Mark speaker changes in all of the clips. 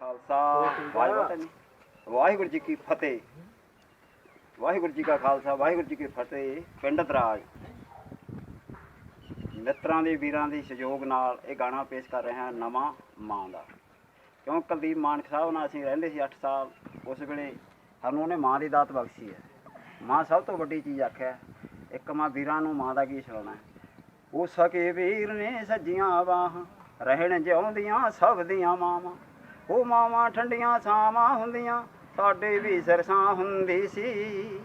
Speaker 1: ਖਾਲਸਾ, ਵਾਹਿਗੁਰੂ ਵਾਹਿਗੁਰੂ ਜੀ ਕੀ ਫਤਿਹ। ਵਾਹਿਗੁਰੂ ਜੀ ਕਾ ਖਾਲਸਾ, ਵਾਹਿਗੁਰੂ ਜੀ ਕੀ ਫਤਿਹ। ਪਿੰਡ ਦਰਾਜ। ਮਿੱਤਰਾਂ ਦੇ, ਵੀਰਾਂ ਦੇ ਸਹਿਯੋਗ ਨਾਲ ਇਹ ਗਾਣਾ ਪੇਸ਼ ਕਰ ਰਹੇ ਹਾਂ ਨਵਾਂ ਮਾਂ ਦਾ। ਕਿਉਂ ਕੁਲਦੀਪ ਮਾਨਕ ਸਾਹਿਬ ਨਾਲ ਅਸੀਂ ਰਹਿੰਦੇ ਸੀ 8 ਸਾਲ, ਉਸ ਵੇਲੇ ਸਾਨੂੰ ਉਹਨੇ ਮਾਂ ਦੀ ਦਾਤ ਬਖਸ਼ੀ ਹੈ। ਮਾਂ ਸਭ ਤੋਂ ਵੱਡੀ ਚੀਜ਼ ਆਖਿਆ ਇੱਕ ਮਾਂ ਵੀਰਾਂ ਨੂੰ ਮਾਂ ਦਾ ਕੀ ਸੁਣਾਉਣਾ ਉਹ ਸਕੇ ਵੀਰ ਨੇ ਸੱਜੀਆਂ ਬਾਹਾਂ ਰਹਿਣ ਜਿਉਂਦੀਆਂ ਸਭ ਦੀਆਂ ਮਾਵਾਂ। ਉਹ ਮਾਵਾਂ ਠੰਡੀਆਂ ਛਾਵਾਂ ਹੁੰਦੀਆਂ, ਸਾਡੇ ਵੀ ਸਰਸਾਂ ਹੁੰਦੀ ਸੀ।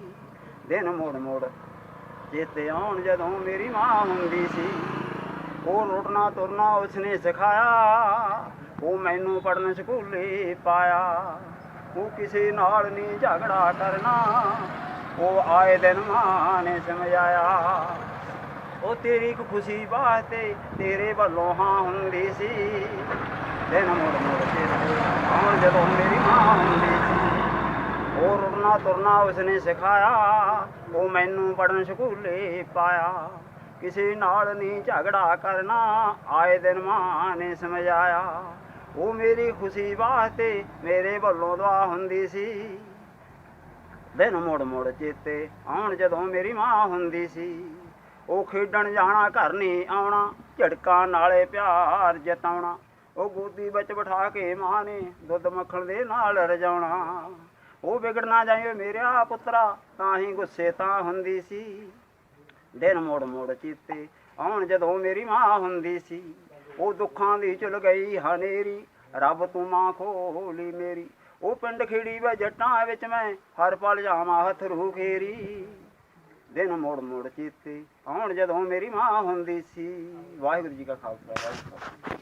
Speaker 1: ਦਿਨ ਮੋੜ ਮੋੜ ਚੇਤੇ ਆਉਣ ਜਦੋਂ ਮੇਰੀ ਮਾਂ ਹੁੰਦੀ ਸੀ। ਉਹ ਰੁਟਣਾ ਤੁਰਨਾ ਉਸਨੇ ਸਿਖਾਇਆ, ਉਹ ਮੈਨੂੰ ਪੜਨ ਸਕੂਲੇ ਪਾਇਆ। ਉਹ ਕਿਸੇ ਨਾਲ ਨਹੀਂ ਝਗੜਾ ਕਰਨਾ, ਉਹ ਆਏ ਦਿਨ ਮਾਂ ਨੇ ਸਮਝਾਇਆ। ਉਹ ਤੇਰੀ ਖੁਸ਼ੀ ਵਾਸਤੇ ਤੇਰੇ ਵੱਲੋਂ ਹਾਂ ਹੁੰਦੀ ਸੀ। ਆਉਣ ਜਦੋਂ ਮੇਰੀ ਮਾਂ ਹੁੰਦੀ ਸੀ ਤੁਰਨਾ ਉਸਨੇ ਸਿਖਾਇਆ, ਉਹ ਮੈਨੂੰ ਪੜਨ ਸਕੂਲੇ ਪਾਇਆ। ਕਿਸੇ ਨਾਲ ਨਹੀਂ ਝਗੜਾ ਕਰਨਾ, ਆਏ ਦਿਨ ਮਾਂ ਨੇ ਸਮਝਾਇਆ। ਉਹ ਮੇਰੀ ਖੁਸ਼ੀ ਵਾਸਤੇ ਮੇਰੇ ਵੱਲੋਂ ਦੁਆ ਹੁੰਦੀ ਸੀ। ਦਿਨ ਮੋੜ ਮੋੜ ਚੇਤੇ ਆਉਣ ਜਦੋਂ ਮੇਰੀ ਮਾਂ ਹੁੰਦੀ ਸੀ। ਉਹ ਖੇਡਣ ਜਾਣਾ, ਘਰ ਨਹੀਂ ਆਉਣਾ ਝੜਕਾਂ ਨਾਲੇ ਪਿਆਰ ਜਤਾਉਣਾ। ਉਹ ਗੋਦੀ ਵਿੱਚ ਬਿਠਾ ਕੇ ਮਾਂ ਨੇ ਦੁੱਧ ਮੱਖਣ ਦੇ ਨਾਲ ਰਜਾਉਣਾ। ਉਹ ਵਿਗੜ ਨਾ ਜਾਏ ਮੇਰਿਆ ਪੁੱਤਰਾ, ਤਾਂ ਹੀ ਗੁੱਸੇ ਤਾਂ ਹੁੰਦੀ ਸੀ। ਦਿਨ ਮੋੜ ਮੋੜ ਚੀਤੇ, ਆਉਣ ਜਦੋਂ ਮੇਰੀ ਮਾਂ ਹੁੰਦੀ ਸੀ। ਉਹ ਦੁੱਖਾਂ ਦੀ ਚੁਲ ਗਈ ਹਨੇਰੀ, ਰੱਬ ਤੂੰ ਮਾਂ ਖੋਲੀ ਮੇਰੀ। ਉਹ ਪਿੰਡ ਖੇੜੀ ਵੇ ਜੱਟਾਂ ਵਿੱਚ ਮੈਂ, ਹਰ ਪਲ ਜਾਵਾਂ ਹੱਥ ਰੂ ਖੇਰੀ। ਦਿਨ ਮੋੜ ਮੋੜ ਚੀਤੇ, ਆਉਣ ਜਦੋਂ ਮੇਰੀ ਮਾਂ ਹੁੰਦੀ ਸੀ। ਵਾਹਿਗੁਰੂ ਜੀ ਕਾ ਖਾਲਸਾ, ਵਾਹਿਗੁਰੂ ਜੀ